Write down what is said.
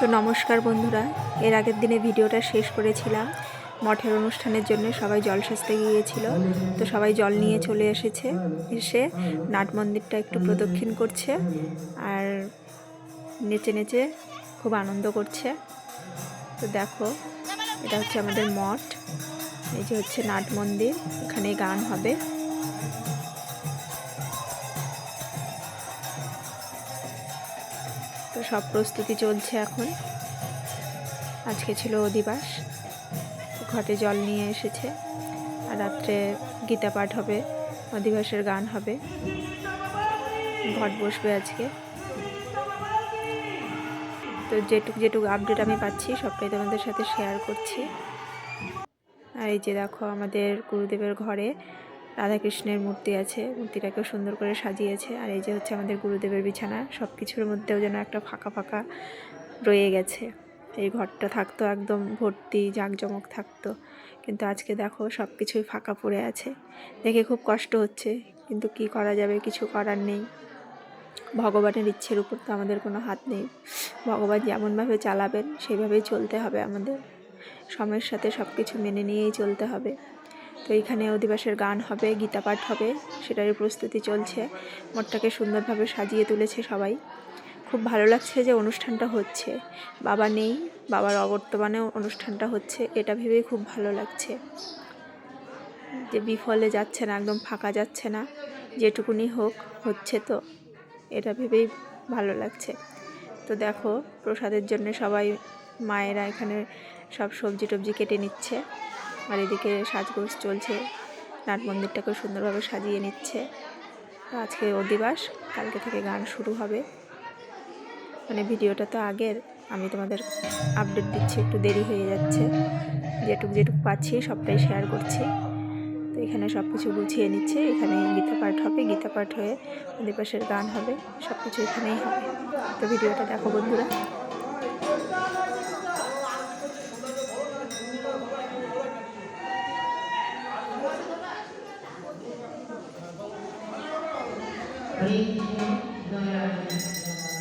তো নমস্কার বন্ধুরা। এর আগের দিনে ভিডিওটা শেষ করেছিলাম। মঠের অনুষ্ঠানের জন্য সবাই জল সাজতে গিয়েছিল। তো সবাই জল নিয়ে চলে এসেছে। এসে নাট মন্দিরটা একটু প্রদক্ষিণ করছে আর নেচে নেচে খুব আনন্দ করছে। তো দেখো, এটা হচ্ছে আমাদের মঠ। এই যে হচ্ছে নাট মন্দির। এখানে গান হবে। সব প্রস্তুতি চলছে এখন। আজকে ছিল অধিবাস। ঘটে জল নিয়ে এসেছে। আর রাত্রে গীতা পাঠ হবে, অধিবাসের গান হবে। ঘট বসবে আজকে। তো যেটুকু যেটুকু আপডেট আমি পাচ্ছি, সবটাই তোমাদের সাথে শেয়ার করছি। আর এই যে দেখো আমাদের গুরুদেবের ঘরে রাধাকৃষ্ণের মূর্তি আছে, মূর্তিটাকেও সুন্দর করে সাজিয়েছে। আর এই যে হচ্ছে আমাদের গুরুদেবের বিছানা সব কিছুর মধ্যেও যেন একটা ফাঁকা ফাঁকা রয়ে গেছে। এই ঘরটা থাকতো একদম ভর্তি, জাঁকজমক থাকতো। কিন্তু আজকে দেখো সব কিছুই ফাঁকা পড়ে আছে। দেখে খুব কষ্ট হচ্ছে, কিন্তু কি করা যাবে, কিছু করার নেই। ভগবানের ইচ্ছের উপর তো আমাদের কোনো হাত নেই। ভগবান যেমনভাবে চালাবেন সেইভাবেই চলতে হবে আমাদের। সময়ের সাথে সব কিছু মেনে নিয়েই চলতে হবে। তো এইখানে অধিবাসের গান হবে গীতা পাঠ হবে, সেটারই প্রস্তুতি চলছে। মঠটাকে সুন্দরভাবে সাজিয়ে তুলেছে সবাই। খুব ভালো লাগছে যে অনুষ্ঠানটা হচ্ছে। বাবা নেই, বাবার অবর্তমানেও অনুষ্ঠানটা হচ্ছে, এটা ভেবেই খুব ভালো লাগছে। যে বিফলে যাচ্ছে না, একদম ফাঁকা যাচ্ছে না, যেটুকুনি হোক হচ্ছে তো, এটা ভেবেই ভালো লাগছে। তো দেখো, প্রসাদের জন্য সবাই মায়েরা এখানে সব সবজি টবজি কেটে নিচ্ছে। আর এদিকে সাজগোজ চলছে। নাট মন্দিরটাকে সুন্দরভাবে সাজিয়ে নিচ্ছে। আজকে অধিবাস, কালকে থেকে গান শুরু হবে। মানে ভিডিওটা তো আগের। আমি তোমাদের আপডেট দিচ্ছি, একটু দেরি হয়ে যাচ্ছে। যেটুক যেটুক পাচ্ছি, সবটাই শেয়ার করছি। তো এখানে সব কিছু গুছিয়ে নিচ্ছে। এখানে গীতা পাঠ হবে। গীতা পাঠ হয়ে অধিবাসের গান হবে। সব কিছু এখানেই হবে। তো ভিডিওটা দেখো বন্ধুরা। No era